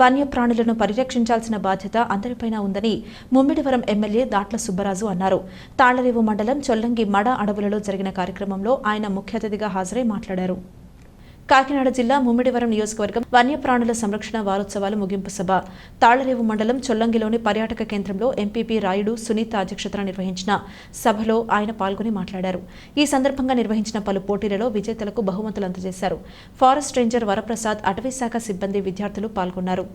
వన్యప్రాణులను పరిరక్షించాల్సిన బాధ్యత అందరిపైన ఉందని ముమ్మిడివరం ఎమ్మెల్యే దాట్ల సుబ్బరాజు అన్నారు. తాళ్ళరేవు మండలం చొల్లంగి మడ అడవులలో జరిగిన కార్యక్రమంలో ఆయన ముఖ్య అతిథిగా హాజరై మాట్లాడారు. కాకినాడ జిల్లా ముమ్మిడివరం నియోజకవర్గం వన్యప్రాణుల సంరక్షణ వారోత్సవాల ముగింపు సభ. తాళరేవు మండలం చొల్లంగిలోని పర్యాటక కేంద్రంలో ఎంపీపీ రాయుడు సునీత అధ్యక్షతన నిర్వహించిన సభలో ఆయన పాల్గొని మాట్లాడారు. ఈ సందర్భంగా నిర్వహించిన పలు పోటీలలో విజేతలకు బహుమతులు అందజేశారు. ఫారెస్ట్ రేంజర్ వరప్రసాద్ అటవీ శాఖ సిబ్బంది విద్యార్థులు పాల్గొన్నారు.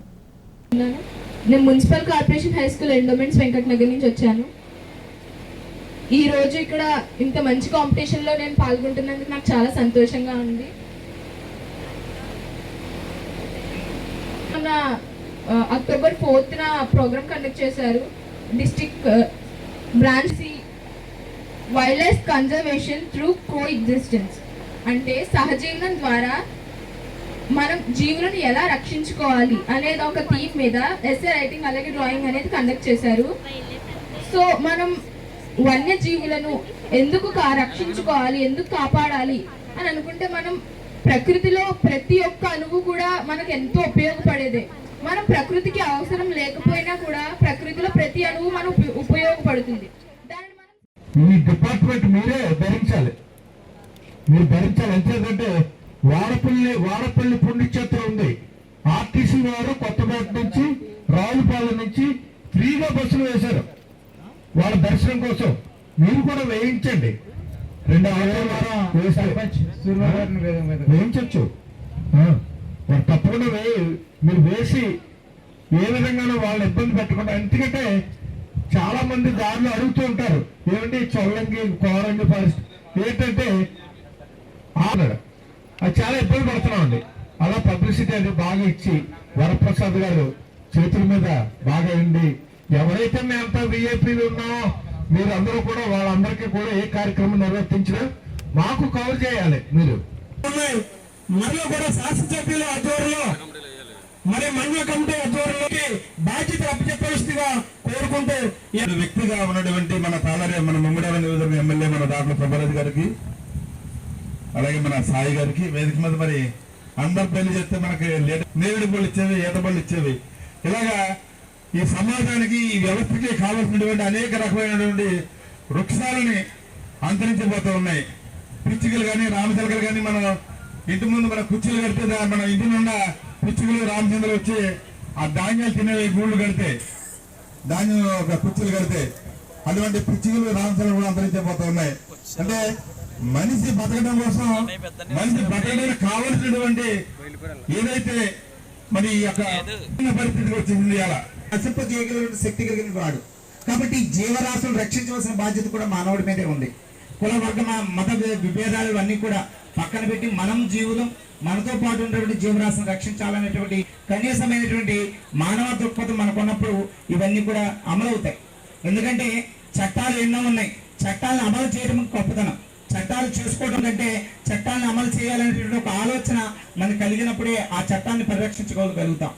నేను municipal corporation high school endowments Venkatnagar నుంచి వచ్చాను. ఈ రోజు ఇక్కడ ఇంత మంచి కాంపిటీషన్లో నేను పాల్గొంటున్నందుకు నాకు చాలా సంతోషంగా ఉంది. మన అక్టోబర్ ఫోర్త్న ప్రోగ్రామ్ కండక్ట్ చేశారు. District branch C wild life conservation through coexistence అంటే సహజీవనం ద్వారా మనం జీవులను ఎలా రక్షించుకోవాలి అనేది ఒక థీమ్ మీద ఎస్ఏ రైటింగ్ అలాగే డ్రాయింగ్ అనేది కండక్ట్ చేశారు. సో మనం వన్యజీవులను ఎందుకు కా రక్షించుకోవాలి ఎందుకు కాపాడాలి అని అనుకుంటే మనం ప్రకృతిలో ప్రతి ఒక్క అణువు కూడా మనకు ఎంతో ఉపయోగపడేదే. మనం ప్రకృతికి అవసరం లేకపోయినా కూడా ప్రకృతిలో ప్రతి అణువు మనం ఉపయోగపడుతుంది. ఈ డిపార్ట్మెంట్ మీరే భరించాలి. మీరు భరించాలి. ఎంతేంటంటే వాడపల్లి వాడపల్లి పుణ్యక్షేత్రం ఉంది. ఆర్టీసీ వారు కొత్తపేట నుంచి రావులపాలెం నుంచి ఫ్రీగా బస్సులు వేశారు. వాళ్ళ దర్శనం కోసం. మీరు కూడా వేయించండి. రెండు తప్పకుండా వే మీరు వేసి ఏ విధంగానూ వాళ్ళని ఇబ్బంది పెట్టకుండా ఎందుకంటే చాలా మంది దారిలో అడుగుతూ ఉంటారు. ఏమండి చొల్లంగి కోరంగి ఫారెస్ట్ ఏంటంటే అది చాలా ఇబ్బంది పడుతున్నామండి. అలా పబ్లిసిటీ అది బాగా ఇచ్చి వరప్రసాద్ గారు చేతుల మీద బాగా ఉండి ఎవరైతే మేమంతా విఐపీలు ఉన్నామో మీరు అందరూ కూడా వాళ్ళందరికీ కూడా ఏ కార్యక్రమం నిర్వర్తించినా మాకు కవర్ చేయాలి మీరు. మరియు కూడా శాసనసభ్యుల ఆధ్వర్యంలో మరి మన్య కమిటీ ఆధ్వర్యంలోకి బాధ్యత అప్పచెప్పవలసిందిగా కోరుకుంటూ ఈ వ్యక్తిగా ఉన్నటువంటి మన తాళరే మన ముమ్మడివరం నియోజకవర్గం ఎమ్మెల్యే మన దాంట్లో ప్రభారెడ్డి గారికి అలాగే మన సాయి గారికి వేదిక మీద మరి అందరు పెళ్ళి చేస్తే మనకి నేరుడు పళ్ళు ఇచ్చేవి ఈత పళ్ళు ఇచ్చేవి. ఇలాగా ఈ సమాజానికి ఈ వ్యవస్థకి కావాల్సినటువంటి అనేక రకమైనటువంటి వృక్షాలని అంతరించిపోతూ ఉన్నాయి. పిచ్చుకలు కానీ రామచిలకలు కానీ మనం ఇంటి ముందు మన కుర్చీలు కడితే మన ఇంటి నుండా పిచ్చుకలు రామచంద్రులు వచ్చి ఆ ధాన్యాలు తినేవి గూళ్ళు కడితే ధాన్యం ఒక కుర్చీలు కడితే అటువంటి పిచ్చికలు రామచంద్రులు కూడా అంతరించిపోతూ ఉన్నాయి. అంటే మనిషి బతకడం కోసం మనిషి బతకడానికి కావలసినటువంటి ఏదైతే మరి ఈ యొక్క పరిస్థితికి వచ్చింది అలా నశింపజేయగలిగిన శక్తి కలిగిన వాడు. కాబట్టి జీవరాశులు రక్షించవలసిన బాధ్యత కూడా మానవుడి మీదే ఉంది. కుల వర్గ మత విభేదాలు అన్నీ కూడా పక్కన పెట్టి మనం జీవులం మనతో పాటు ఉన్నటువంటి జీవరాశిని రక్షించాలనేటువంటి కనీసమైనటువంటి మానవ దృక్పథం మనకున్నప్పుడు ఇవన్నీ కూడా అమలవుతాయి ఎందుకంటే చట్టాలు ఎన్నో ఉన్నాయి. చట్టాలను అమలు చేయడం గొప్పతనం. చట్టాలు చేసుకోవడం కంటే చట్టాలను అమలు చేయాలనేటువంటి ఒక ఆలోచన మనకు కలిగినప్పుడే ఆ చట్టాన్ని పరిరక్షించుకోగలుగుతాం.